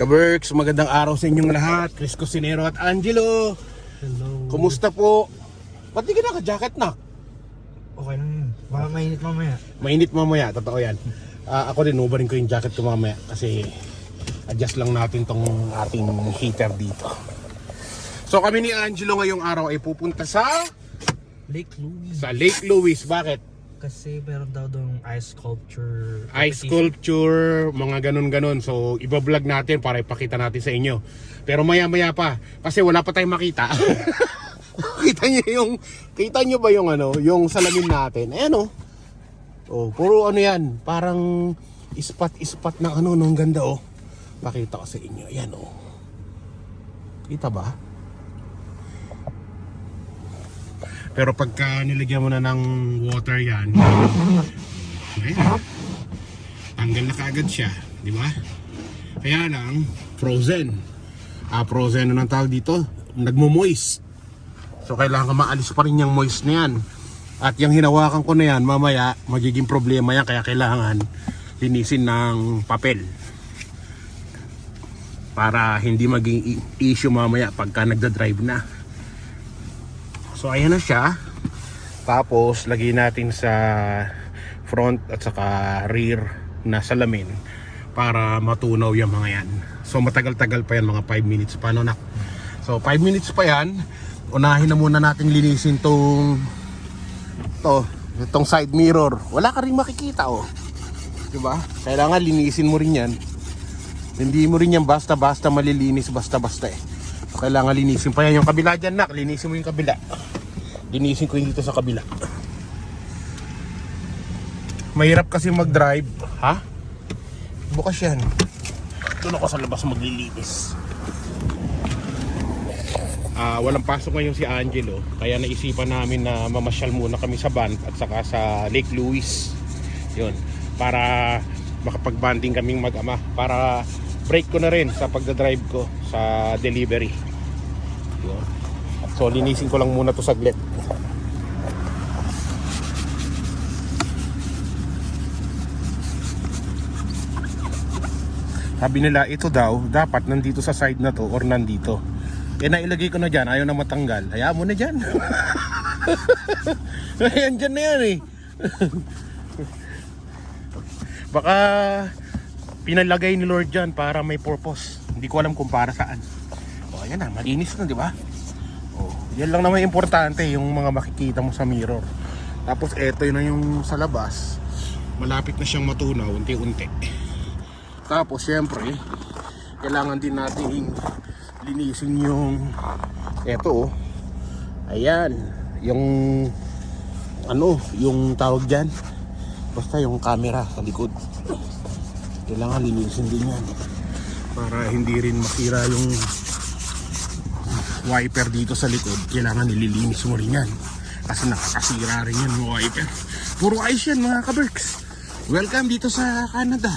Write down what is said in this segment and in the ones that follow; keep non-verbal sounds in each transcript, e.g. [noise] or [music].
Kaberks, magandang araw sa inyong lahat. Chris Cusinero at Angelo. Hello. Kumusta po? Ba't di ka naka-jacket na? Okay lang yun. Baka mainit mamaya. Mainit mamaya, totoo yan. Ah, ako din, ubarin ko yung jacket ko mamaya kasi adjust lang natin tong ating heater dito. So kami ni Angelo ngayong araw ay pupunta sa Lake Louise. sa Lake Louise. Bakit? Kasi meron daw doon ice sculpture. Ice sculpture, mga ganun-ganun. So, iba-vlog natin para ipakita natin sa inyo. Pero maya-maya pa, kasi wala pa tayong makita. [laughs] kita niyo yung, kita niyo ba yung ano, yung salamin natin? Ayan oh. Oh, puro ano yan, parang ispat-ispat ng ano, nung ganda oh. Pakita ko sa inyo, ayan oh. Kita ba? Pero pagka nilagyan mo na ng water yan, ayan, tanggal na kaagad siya, di ba? Kaya lang, frozen. Ah, frozen na ng tawag dito, nagmo-moist. So kailangan maalis pa rin yung moist na yan. At yung hinawakan ko na yan, mamaya magiging problema yan kaya kailangan linisin ng papel. Para hindi maging issue mamaya pagka nagda-drive na. So ayan na siya. Tapos lagay natin sa front at saka rear na salamin para matunaw yung mga yan. So matagal-tagal pa yan mga 5 minutes pa no nak. So 5 minutes pa yan. Unahin na muna natin linisin tong to, itong side mirror. Wala ka rin makikita oh. 'Di ba? Kailangan linisin mo rin 'yan. Hindi mo rin yan basta-basta malilinis basta-basta eh. Kailangan linisin pa yan yung kabila dyan nak. Linisin mo yung kabila. Linisin ko yung dito sa kabila. Mahirap kasi mag-drive. Ha? Bukas yan. Doon ako sa labas maglilinis. Ah, walang pasok ngayon si Angelo, kaya naisipan namin na mamasyal muna kami sa van at saka sa Lake Louise. 'Yun, para makapag-banding kaming mag-ama para break ko na rin sa pagda-drive ko sa delivery. So linisin ko lang muna to saglit. Sabi nila ito daw dapat nandito sa side na to or nandito. Eh nailagay ko na dyan, ayaw na matanggal. Hayaan mo na dyan. [laughs] Ayan dyan na yan eh. [laughs] Baka pinalagay ni Lord dyan para may purpose. Hindi ko alam kung para saan. O ayan na, malinis na di ba? Yan lang naman importante yung mga makikita mo sa mirror. Tapos eto yun na yung sa labas. Malapit na siyang matunaw unti-unti. Tapos syempre, kailangan din natin linisin yung eto oh. Ayan, yung ano, yung tawag diyan. Basta yung camera sa likod. Kailangan linisin din yan para hindi rin masira yung wiper dito sa likod. Kailangan nililinis mo rin yan. Kasi nakakasira rin yan yung wiper. Puro ayos yan mga kaberks. Welcome dito sa Canada.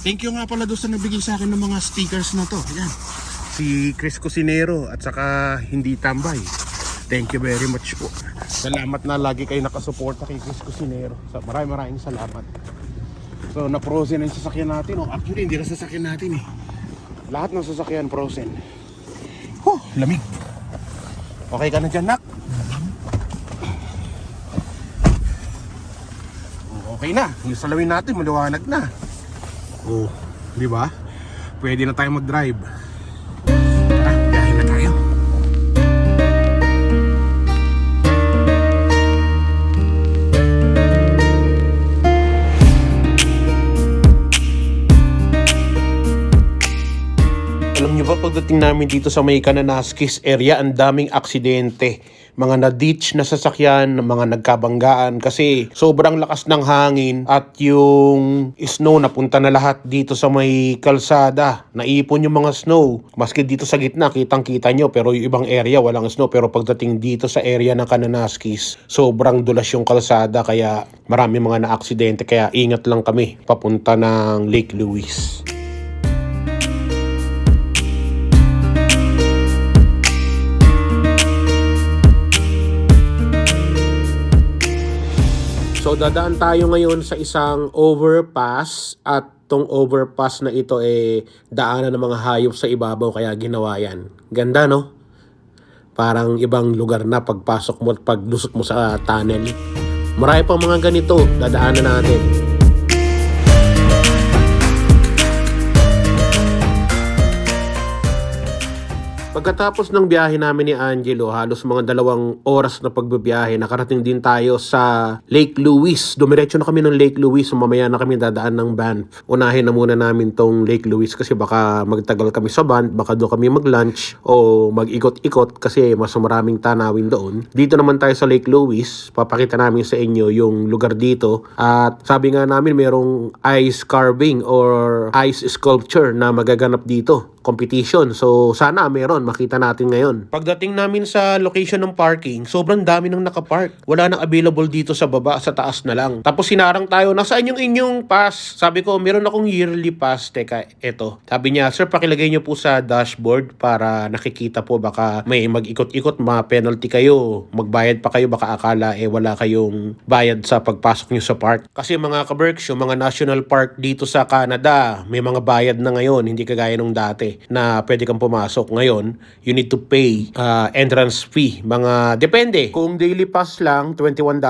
Thank you nga pala doon sa nabigay sa akin ng mga stickers na to. Ayan. Si Chris Cusinero at saka Hindi Tambay. Thank you very much po. Salamat na lagi kayo nakasuporta kay Chris Cusinero. So, maraming maraming salamat. So, na-frozen ang sasakyan natin. Oh, actually, hindi na sasakyan natin eh. Lahat ng sasakyan frozen. Lamig. Okay ka na dyan, Nak? Okay na. Yung salawin natin, maliwanag na. Oh, di ba? Pwede na tayo mag-drive. Pagdating namin dito sa may Kananaskis area, ang daming aksidente. Mga na-ditch na sasakyan, mga nagkabanggaan kasi sobrang lakas ng hangin at yung snow napunta na lahat dito sa may kalsada. Naipon yung mga snow. Maski dito sa gitna, kitang-kita nyo pero yung ibang area walang snow. Pero pagdating dito sa area ng Kananaskis, sobrang dulas yung kalsada kaya marami mga na-aksidente. Kaya ingat lang kami papunta ng Lake Louise. So dadaan tayo ngayon sa isang overpass at tong overpass na ito eh daanan ng mga hayop sa ibabaw kaya ginawa yan. Ganda no? Parang ibang lugar na pagpasok mo at paglusot mo sa tunnel. Marami pang mga ganito, dadaanan natin. Pagkatapos ng biyahe namin ni Angelo, halos mga dalawang oras na pagbibiyahe, nakarating din tayo sa Lake Louise. Dumiretso na kami ng Lake Louise, mamaya na kami dadaan ng Banff. Unahin na muna namin tong Lake Louise kasi baka magtagal kami sa Banff, baka doon kami mag-lunch o mag-ikot-ikot kasi mas maraming tanawin doon. Dito naman tayo sa Lake Louise, papakita namin sa inyo yung lugar dito. At sabi nga namin merong ice carving or ice sculpture na magaganap dito competition. So, sana meron. Makita natin ngayon. Pagdating namin sa location ng parking, sobrang dami nang nakapark. Wala nang available dito sa baba, sa taas na lang. Tapos sinarang tayo, nasaan yung inyong pass? Sabi ko, meron akong yearly pass. Teka, eto. Sabi niya, sir, pakilagay niyo po sa dashboard para nakikita po baka may mag-ikot-ikot, ma-penalty kayo. Magbayad pa kayo, baka akala eh wala kayong bayad sa pagpasok niyo sa park. Kasi mga kaberks, yung mga national park dito sa Canada, may mga bayad na ngayon, hindi kagaya nung dati na pwede kang pumasok. Ngayon, you need to pay uh, entrance fee. Mga, depende. Kung daily pass lang, $21.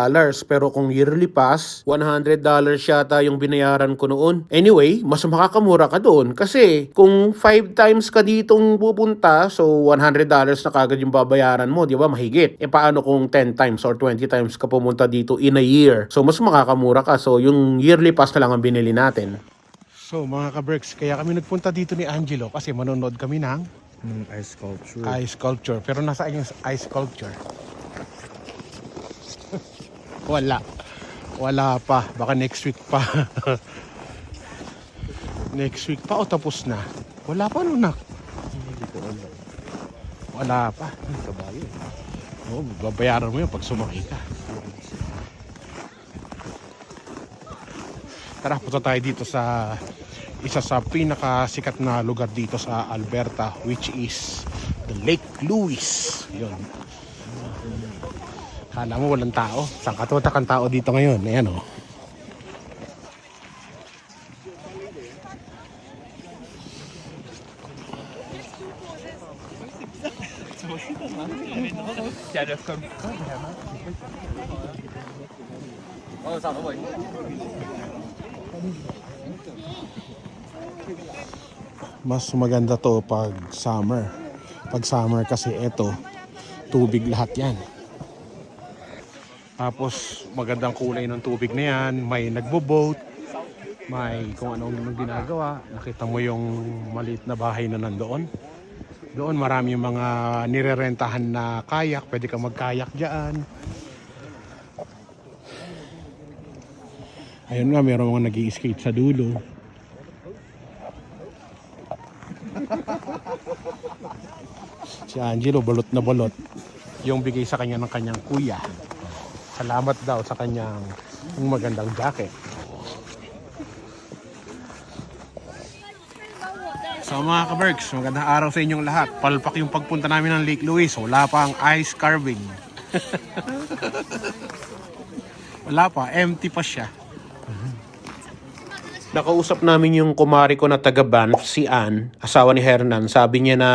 Pero kung yearly pass, $100 yata yung binayaran ko noon. Anyway, mas makakamura ka doon. Kasi kung 5 times ka ditong pupunta, so $100 na kagad yung babayaran mo, di ba? Mahigit. E paano kung 10 times or 20 times ka pumunta dito in a year? So mas makakamura ka. So yung yearly pass na lang ang binili natin. So mga ka-Berks, kaya kami nagpunta dito ni Angelo kasi manonood kami ng Yung ice sculpture. ice sculpture. Pero nasaan yung ice sculpture? [laughs] Wala. Wala pa. Baka next week pa. [laughs] next week pa o tapos na? Wala pa no nak. Hindi ko alam. Wala pa. Kabayo. Oo, babayaran mo yun pag sumakay ka. Tara, punta tayo dito sa isa sa pinakasikat na lugar dito sa Alberta which is the Lake Louise. Yun. Kala mo walang tao. Saan katutak ang tao dito ngayon? Ayan o. mas maganda to pag summer. Pag summer kasi ito, tubig lahat yan. Tapos magandang kulay ng tubig na yan, may nagbo-boat, may kung anong ginagawa. Nakita mo yung maliit na bahay na nandoon. Doon marami yung mga nirerentahan na kayak, pwede kang magkayak dyan. Ayun nga, meron mga nag skate sa dulo. [laughs] Si Angelo, balot na balot. Yung bigay sa kanya ng kanyang kuya. Salamat daw sa kanyang magandang jacket. So mga kabergs, magandang araw sa inyong lahat. Palpak yung pagpunta namin ng Lake Louise. Wala pa ang ice carving. [laughs] Wala pa, empty pa siya. Nakausap namin yung kumari ko na taga Banff, si Ann, asawa ni Hernan. Sabi niya na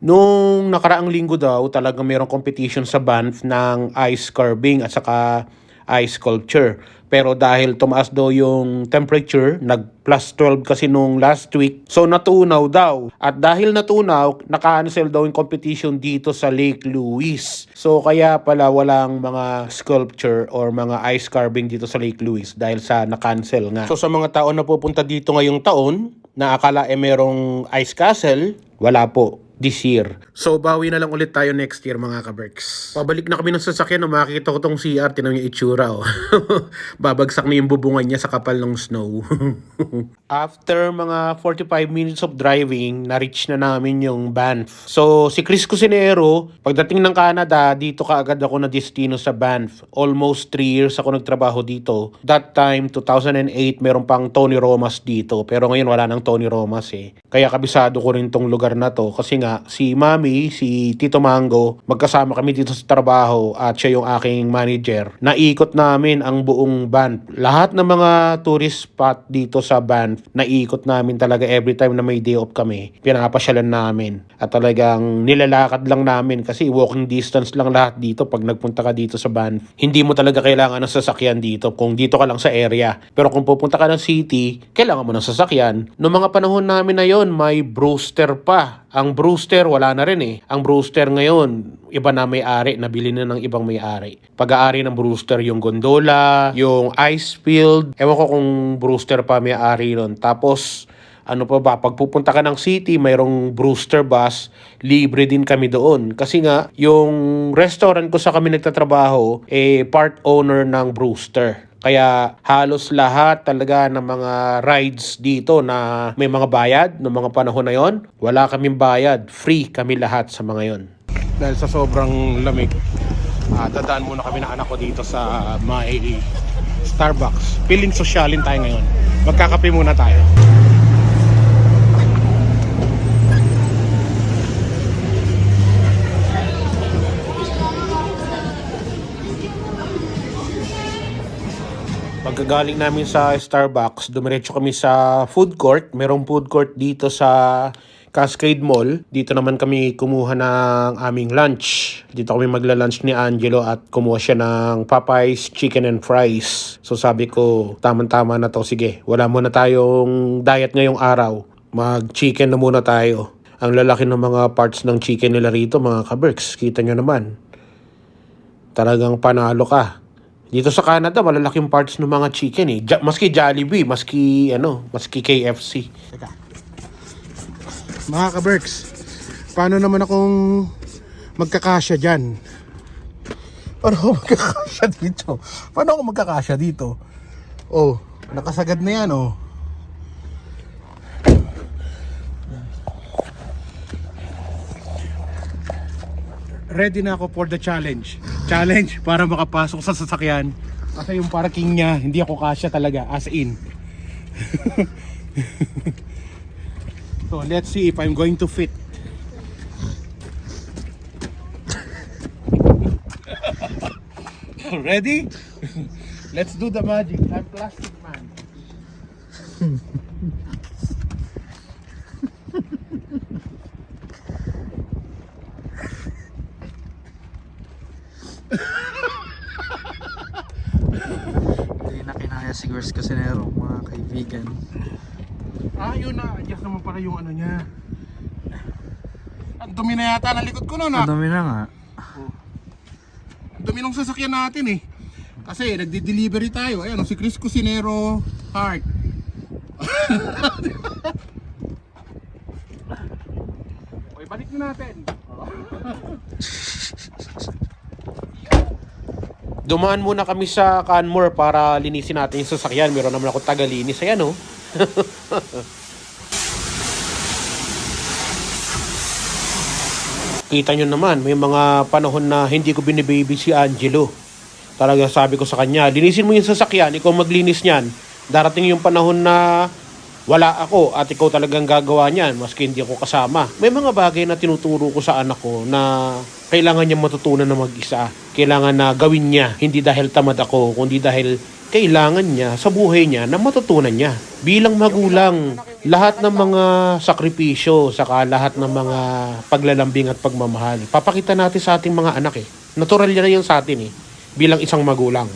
nung nakaraang linggo daw talaga mayroong competition sa Banff ng ice carving at saka ice sculpture. Pero dahil tumaas daw yung temperature, nag plus 12 kasi nung last week, so natunaw daw. At dahil natunaw, naka-cancel daw yung competition dito sa Lake Louise. So kaya pala walang mga sculpture or mga ice carving dito sa Lake Louise dahil sa na-cancel nga. So sa mga tao na pupunta dito ngayong taon, na akala eh merong ice castle, wala po this year. So, bawi na lang ulit tayo next year mga kaberks. Pabalik na kami ng sasakyan nung makikita ko tong CR, tinan yung itsura oh. [laughs] Babagsak na yung bubungan niya sa kapal ng snow. [laughs] After mga 45 minutes of driving, na-reach na namin yung Banff. So, si Chris Cusinero, pagdating ng Canada, dito kaagad ako na destino sa Banff. Almost 3 years ako nagtrabaho dito. That time, 2008, meron pang Tony Romas dito. Pero ngayon wala nang Tony Romas eh. Kaya kabisado ko rin tong lugar na to kasi nga nga, si Mami, si Tito Mango, magkasama kami dito sa trabaho at siya yung aking manager. Naikot namin ang buong Banff. Lahat ng mga tourist spot dito sa Banff, naikot namin talaga every time na may day off kami. Pinapasyalan namin. At talagang nilalakad lang namin kasi walking distance lang lahat dito pag nagpunta ka dito sa Banff. Hindi mo talaga kailangan ng sasakyan dito kung dito ka lang sa area. Pero kung pupunta ka ng city, kailangan mo ng sasakyan. Noong mga panahon namin na yon, may Brewster pa. Ang Brewster, wala na rin eh. Ang Brewster ngayon, iba na may-ari, nabili na ng ibang may-ari. Pag-aari ng Brewster yung gondola, yung ice field. Ewan ko kung Brewster pa may-ari nun. Tapos, ano pa ba, pag pupunta ka ng city, mayroong Brewster bus, libre din kami doon. Kasi nga, yung restaurant ko sa kami nagtatrabaho, eh, part owner ng Brewster. Kaya halos lahat talaga ng mga rides dito na may mga bayad noong mga panahon na yon, wala kaming bayad. Free kami lahat sa mga yon. Dahil sa sobrang lamig, uh, dadaan muna kami ng anak ko dito sa may Starbucks. Feeling sosyalin tayo ngayon. Magkakape muna tayo. Pagkagaling namin sa Starbucks, dumiretso kami sa food court. Merong food court dito sa Cascade Mall. Dito naman kami kumuha ng aming lunch. Dito kami magla-lunch ni Angelo at kumuha siya ng Popeyes Chicken and Fries. So sabi ko, tamang-tama na to. Sige, wala muna tayong diet ngayong araw. Mag-chicken na muna tayo. Ang lalaki ng mga parts ng chicken nila rito, mga kaberks. Kita nyo naman. Talagang panalo ka. Dito sa Canada, malalaking parts ng mga chicken eh. Maski Jollibee, maski ano, maski KFC. Teka. Mga ka-Berks, paano naman akong magkakasya dyan? Paano ako magkakasya dito? Paano ako magkakasya dito? Oh, nakasagad na yan oh. ready na ako for the challenge. Challenge para makapasok sa sasakyan. Kasi yung parking niya, hindi ako kasya talaga, as in. [laughs] so, let's see if I'm going to fit. [laughs] Ready? [laughs] Let's do the magic. I'm plastic man. Hindi na kinaya si Gers Casinero, mga kaibigan. Ah, yun na. Adjust naman pala yung ano niya. Ang dumi na yata ng likod ko nun ah. Ang dami na nga. Ang dumi ng sasakyan natin eh. Kasi nagde-delivery tayo. Ayan, oh, si Chris Cusinero Heart. [laughs] okay, balik na natin. [laughs] Dumaan muna kami sa Canmore para linisin natin yung sasakyan. Meron naman ako tagalinis. Ayan oh. [laughs] Kita nyo naman, may mga panahon na hindi ko binibaby si Angelo. Talaga sabi ko sa kanya, linisin mo yung sasakyan, ikaw maglinis niyan. Darating yung panahon na wala ako at ikaw talagang gagawa niyan, maski hindi ako kasama. May mga bagay na tinuturo ko sa anak ko na kailangan niya matutunan na mag-isa. Kailangan na gawin niya, hindi dahil tamad ako, kundi dahil kailangan niya sa buhay niya na matutunan niya. Bilang magulang, lahat ng mga sakripisyo, saka lahat ng mga paglalambing at pagmamahal, papakita natin sa ating mga anak eh. Natural yan yan sa atin eh, bilang isang magulang.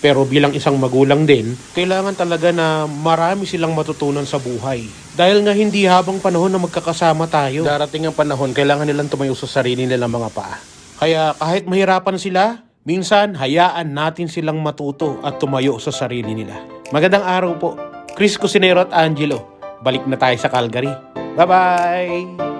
Pero bilang isang magulang din, kailangan talaga na marami silang matutunan sa buhay. Dahil nga hindi habang panahon na magkakasama tayo. Darating ang panahon, kailangan nilang tumayo sa sarili nilang mga paa. Kaya kahit mahirapan sila, minsan hayaan natin silang matuto at tumayo sa sarili nila. Magandang araw po. Chris Cusinero at Angelo. Balik na tayo sa Calgary. Bye-bye!